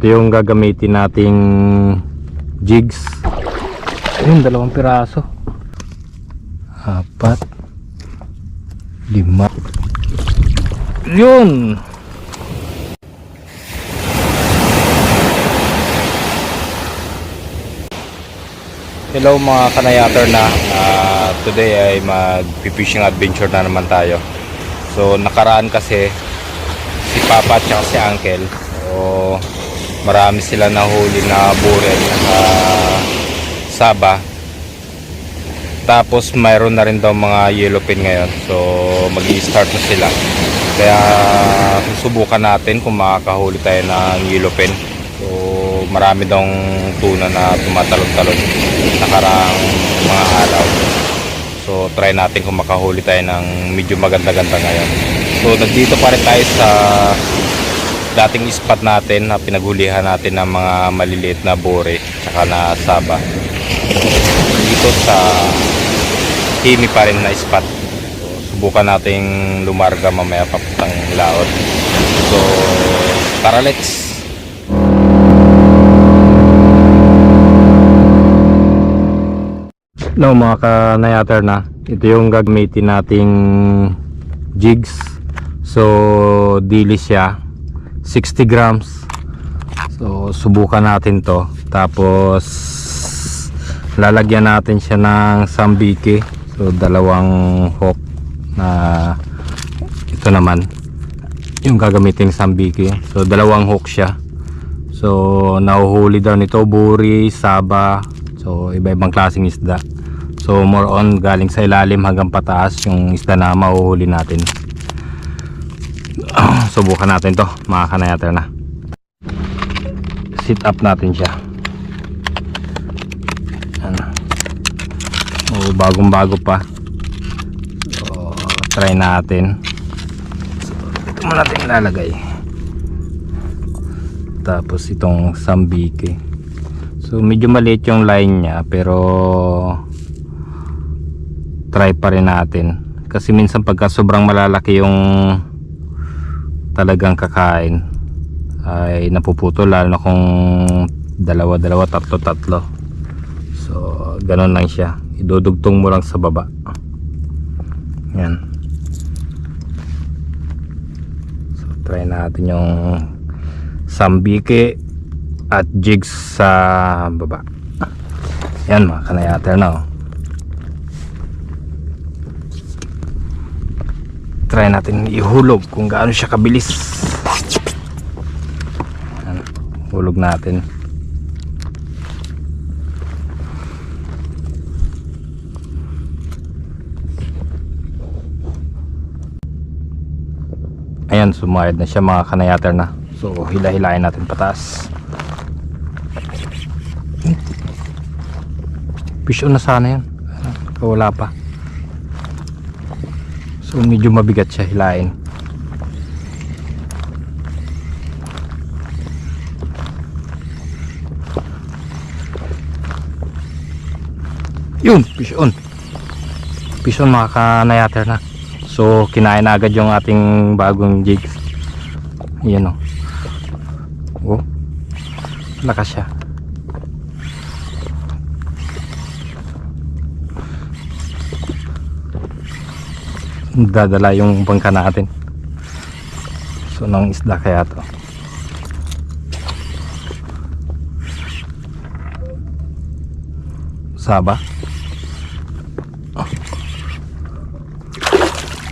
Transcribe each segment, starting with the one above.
Ito yung gagamitin nating jigs. Ayun, dalawang piraso. Apat. Lima. Yun! Hello mga kanayater na Ah, Today ay mag-fishing adventure na naman tayo So nakaraan kasi si Papa at si Uncle So marami sila nahuli na burel uh, Saba Tapos mayroon na rin daw mga yellowfin ngayon So mag start na sila Kaya susubukan natin kung makakahuli tayo ng yellowfin So marami daw tuna na tumatalon-talon nakarang mga araw. So try natin kung makahuli tayo ng medyo maganda-ganda ngayon. So nandito pa rin tayo sa dating spot natin na pinaghulihan natin ng mga maliliit na bore tsaka na saba. Dito sa Himi pa rin na spot. So, subukan nating lumarga mamaya papuntang laot. So tara let's! No mga kanayater na ito yung gagamitin nating jigs so dili siya 60 grams. So subukan natin to. Tapos lalagyan natin siya ng sambiki. So dalawang hook na ito naman. Yung gagamitin sambiki. So dalawang hook siya. So nahuhuli daw nito buri, saba. So iba ibang klaseng isda. So more on galing sa ilalim hanggang pataas yung isda na mahuhuli natin. Subukan natin to mga kanayater na. Sit up natin siya. Yan. Oh, bagong bago pa. So try natin. So, ito mo natin ilalagay. Tapos itong sambiki. So medyo maliit yung line niya pero try pa rin natin kasi minsan pagka sobrang malalaki yung talagang kakain ay napuputol lalo na kung dalawa dalawa tatlo tatlo. So ganun lang siya. Idudugtong mo lang sa baba. Yan. So try natin yung sambike at jigs sa baba. Yan mga kanayater na oh try natin ihulog kung gaano siya kabilis. Hulog natin. Ayan sumayad na siya mga kanayater na. So hila-hilain natin pataas. Fish on na sana yan. Wala pa So medyo mabigat siya hilain. Yun, fish on. Fish on mga kanayater na. So kinain na agad yung ating bagong jigs. Yan o. Oh. Lakas siya. Dadala yung bangka natin. So nang isda kaya to. Saba?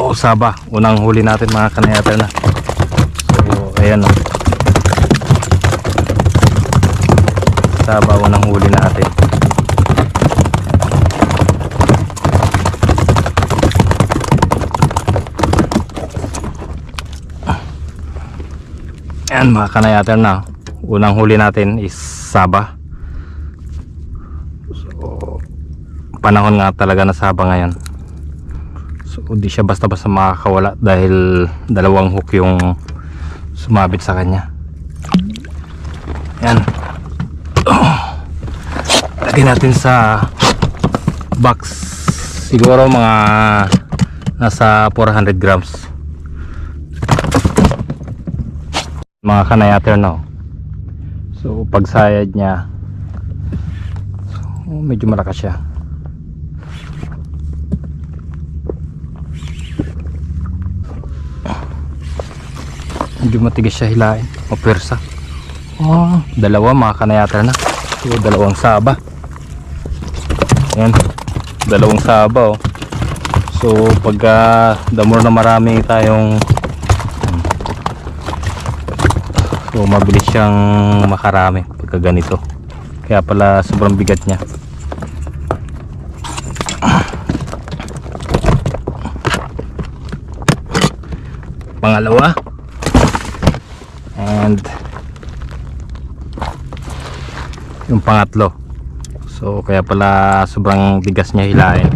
Oh saba. Unang huli natin mga kanayater na. So ayan o saba unang huli natin Ayan mga kanayater na. Unang huli natin is Saba. So, panahon nga talaga na Saba ngayon. So, di siya basta-basta makakawala dahil dalawang hook yung sumabit sa kanya. Ayan. Lagyan natin sa box. Siguro mga nasa 400 grams. Mga kanayater no So pagsayad niya so, medyo malakas siya. Medyo matigas siya hilain. Mapwersa. Oh, dalawa mga kanayata na. So, dalawang saba. Ayan. Dalawang saba oh. So pagka the more na marami tayong So mabilis siyang makarami pagka ganito. Kaya pala sobrang bigat niya. Pangalawa. And yung pangatlo. So kaya pala sobrang bigas niya hilain.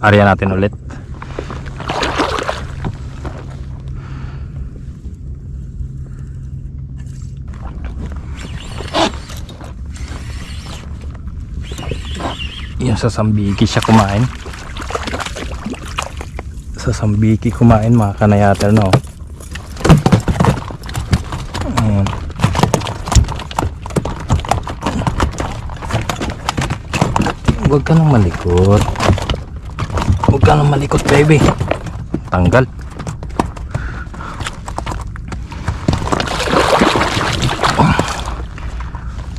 Arya natin ulit. Yung sa Sambiki siya kumain. Sa Sambiki kumain mga kanayater no. Ayan. Huwag ka nang malikot. Huwag ka nang malikot baby. Tanggal.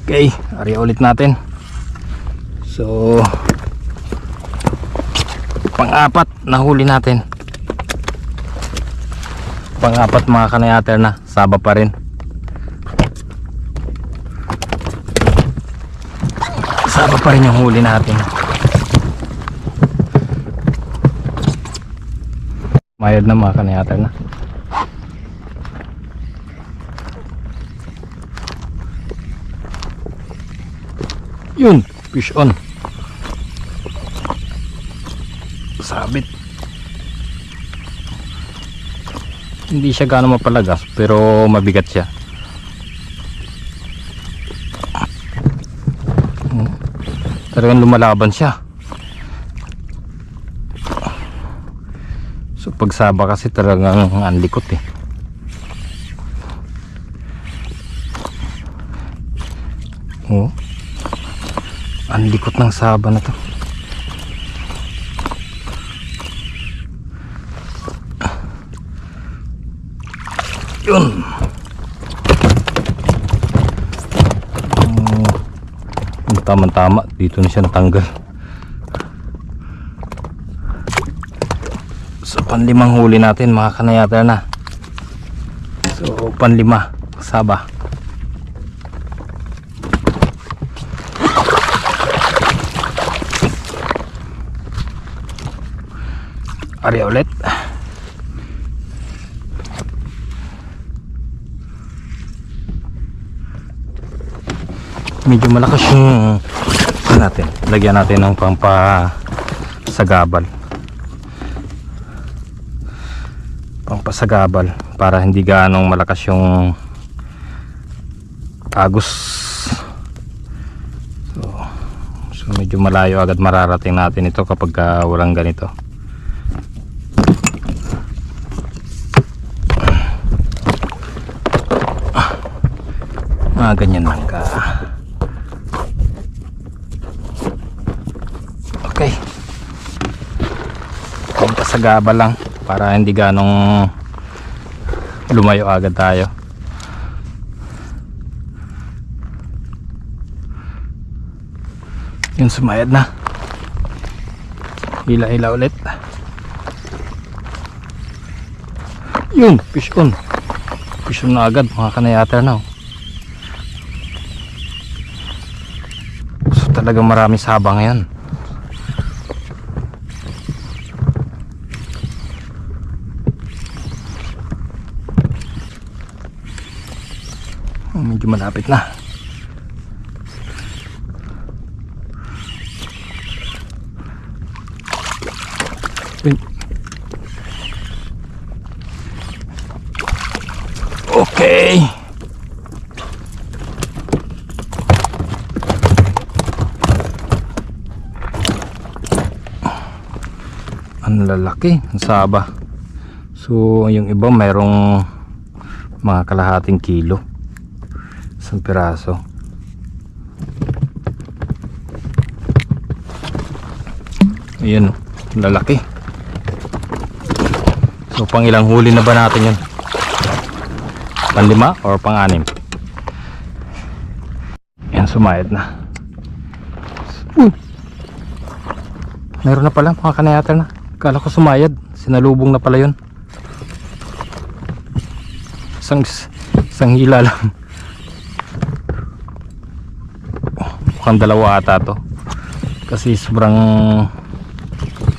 Okay, ari ulit natin. So pang-apat nahuli natin. Pang-apat mga kanayater na, saba pa rin. Saba pa rin yung huli natin. Mayad na mga kanayater na. Yun, fish on. Sabit. Hindi siya gaano mapalagas pero mabigat siya. Hmm. Talagang lumalaban siya. So pagsaba kasi talagang ang likot eh. Oh. Ang likot ng saba na to. Yun. Oh. Tama-tama. Dito na siya natanggal. Panlimang huli natin mga kanayata na. So panlima. Saba. Ari ulit. Medyo malakas yung ano natin. Lagyan natin ng pampa sagabal. Pampasagabal para hindi gaanong malakas yung agos. So, so medyo malayo agad mararating natin ito kapag ah, walang ganito. mga ganyan lang ka okay pampasagaba lang para hindi ganong lumayo agad tayo yun sumayad na hila hila ulit yun fish on fish on na agad mga kanayata na oh. So talagang marami saba ngayon. medyo malapit na. Okay. Ang lalaki ang saba. So yung iba mayroong mga kalahating kilo. Isang piraso. Ayan, oh, lalaki. So, pang ilang huli na ba natin yun? Pang lima or pang anim? Yan, sumayad na. Uy! Meron na pala, mga kanayater na. Kala ko sumayad. Sinalubong na pala yun. Isang, isang hila lang. Oh, Mukhang dalawa ata to. Kasi sobrang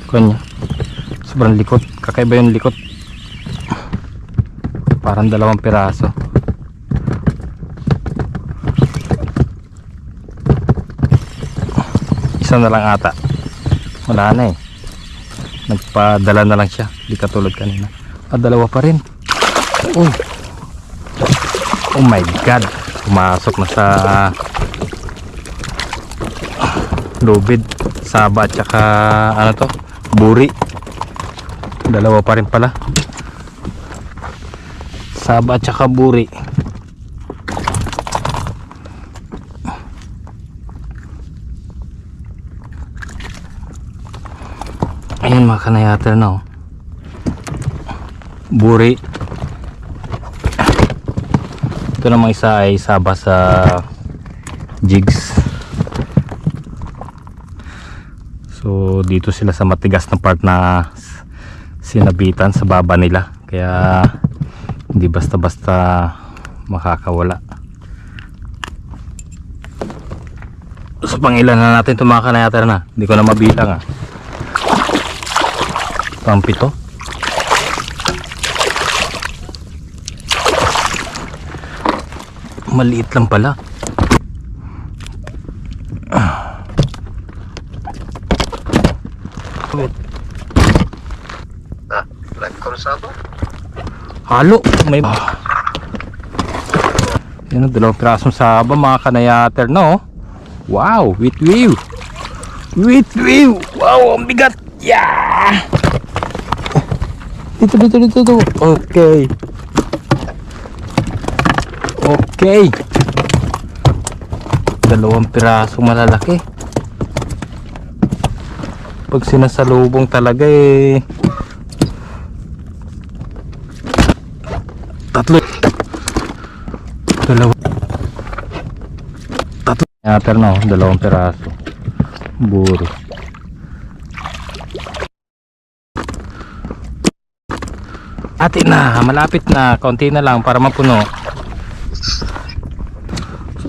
kanya. Sobrang likot. Kakaiba yung likot. Parang dalawang piraso. Isa na lang ata. Wala na eh. Nagpadala na lang siya. Di katulad kanina. Ah, dalawa pa rin. Oh. Oh my god. Pumasok na sa lubid. Saba at saka ano to? Buri. Dalawa pa rin pala. Saba at saka buri. Ayun mga kanayater na oh. Buri. Ito namang isa ay saba sa jigs. So dito sila sa matigas na part na sinabitan sa baba nila. Kaya hindi basta-basta makakawala. So pangilan na natin itong mga kanayater na. Hindi ko na mabilang ah. Pampito. Maliit lang pala. Ah, live cruzado? Halo, may Yan ang dalawang pirasong saba mga kanayater no. Wow, with view. With view. Wow, ang bigat. Yeah. Dito, dito, dito, dito. Okay. Okay. Dalawang piraso malalaki. Pag sinasalubong talaga eh. Tatlo. Dalawa. Tatlo. Yater no, dalawang piraso. Buro. Atin na, malapit na. Konti na lang para mapuno.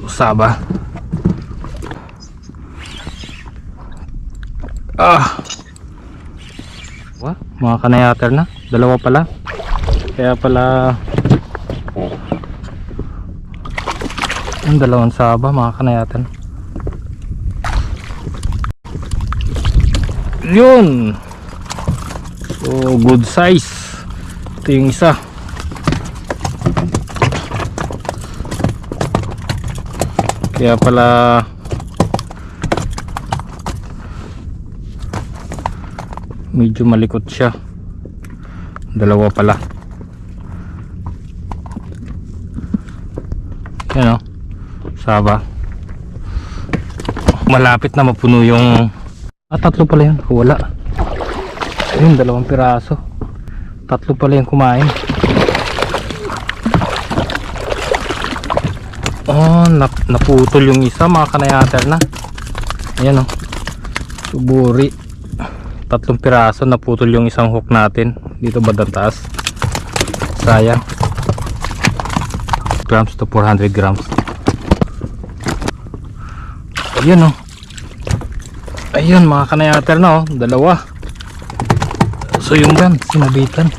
Saba. Ah. Wa, mga kanayater na. Dalawa pala. Kaya pala Ang dalawang saba mga kanayatan. Yun. So good size. Ito yung isa. Kaya pala medyo malikot siya. Dalawa pala. Yan o. Saba. Malapit na mapuno yung... Ah, tatlo pala yun. Wala. Ayun, dalawang piraso. Tatlo pala yung kumain. Oh, nap naputol yung isa mga kanayater na. Ayan o. Suburi. Tatlong piraso naputol yung isang hook natin. Dito bandang taas. Sayang. Grams to 400 grams. Ayun oh. Ayun mga kanayater na oh. Dalawa. So yung ban, sinabitan.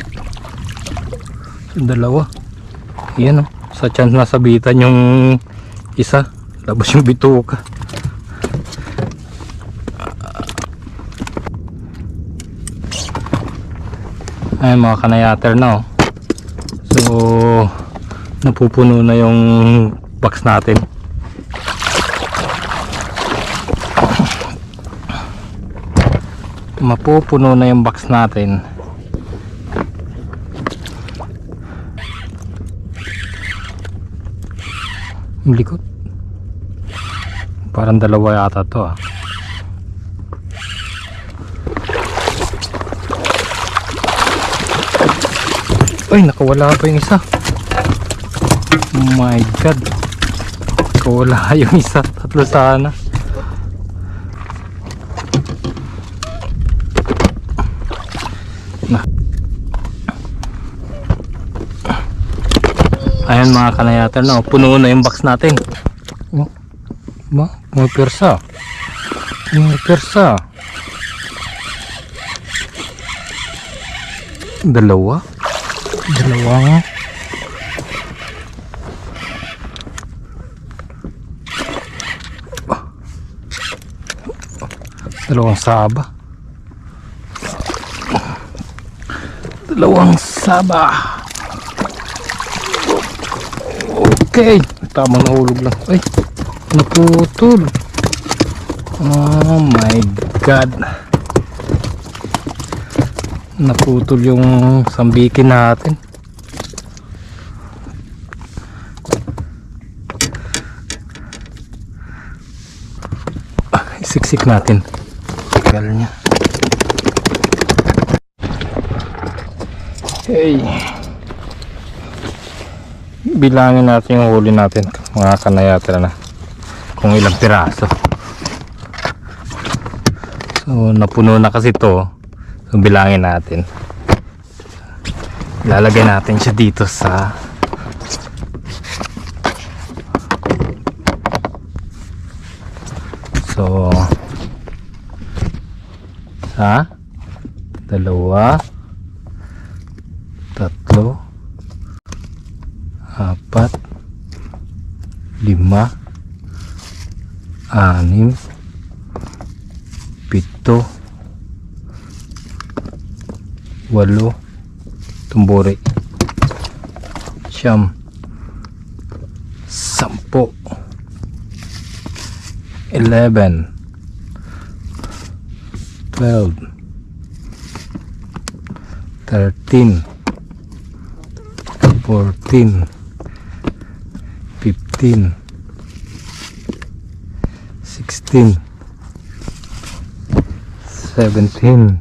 So, dalawa. Ayan oh. Sa chance nasabitan yung isa. Labas yung bituka. Ayun mga kanayater na oh. So napupuno na yung box natin. mapupuno na yung box natin likod parang dalawa yata to ah Ay, nakawala pa yung isa. Oh my god. Nakawala yung isa. Tatlo sana. Na. Ayan mga kanayater na. oh. Puno na yung box natin. Oh. Ba? May persa. May persa. Dalawa. Dalawa nga. Dalawang saba. Dalawang saba. Okay. Tamang nahulog lang. Ay, naputol. Oh my God naputol yung sambikin natin. Ah, isiksik natin. Tagal niya. Hey. Bilangin natin yung huli natin. Mga kanayatra na. Kung ilang piraso. So napuno na kasi to So bilangin natin. Ilalagay natin siya dito sa So sa dalawa tatlo apat lima anim pito walo. Tumbore. Siyam. Sampo. Eleven. Twelve. Thirteen. Fourteen. Fifteen. Sixteen. Seventeen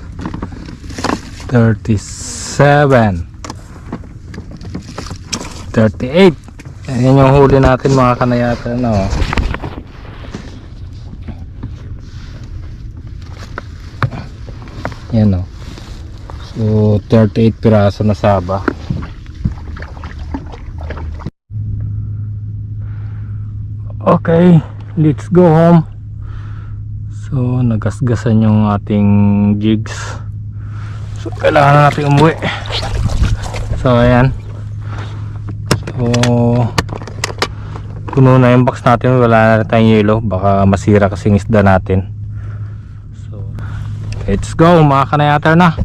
37 38 Ayan yung huli natin mga kanayata no? Yan o So 38 piraso na saba. Okay Let's go home. So nagasgasan yung ating jigs So, kailangan na natin umuwi. So, ayan. So, puno na yung box natin. Wala na tayong yelo. Baka masira kasi yung isda natin. So, let's go mga kanayater na.